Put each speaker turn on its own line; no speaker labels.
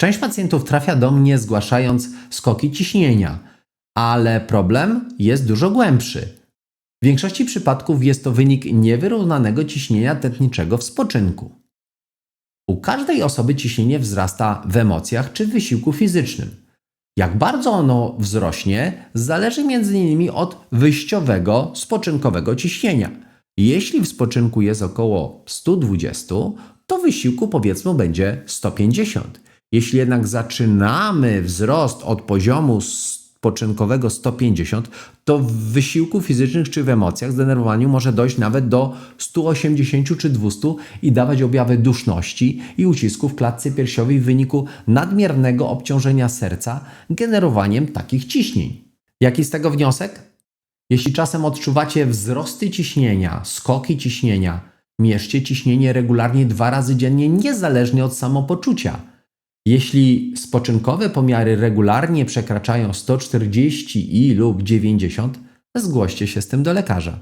Część pacjentów trafia do mnie zgłaszając skoki ciśnienia, ale problem jest dużo głębszy. W większości przypadków jest to wynik niewyrównanego ciśnienia tętniczego w spoczynku. U każdej osoby ciśnienie wzrasta w emocjach czy w wysiłku fizycznym. Jak bardzo ono wzrośnie, zależy m.in. od wyjściowego spoczynkowego ciśnienia. Jeśli w spoczynku jest około 120, to wysiłku powiedzmy będzie 150. Jeśli jednak zaczynamy wzrost od poziomu spoczynkowego 150, to w wysiłku fizycznych czy w emocjach, zdenerwowaniu może dojść nawet do 180 czy 200 i dawać objawy duszności i ucisku w klatce piersiowej w wyniku nadmiernego obciążenia serca generowaniem takich ciśnień. Jaki z tego wniosek? Jeśli czasem odczuwacie wzrosty ciśnienia, skoki ciśnienia, mierzcie ciśnienie regularnie dwa razy dziennie, niezależnie od samopoczucia. Jeśli spoczynkowe pomiary regularnie przekraczają 140 i lub 90, zgłoście się z tym do lekarza.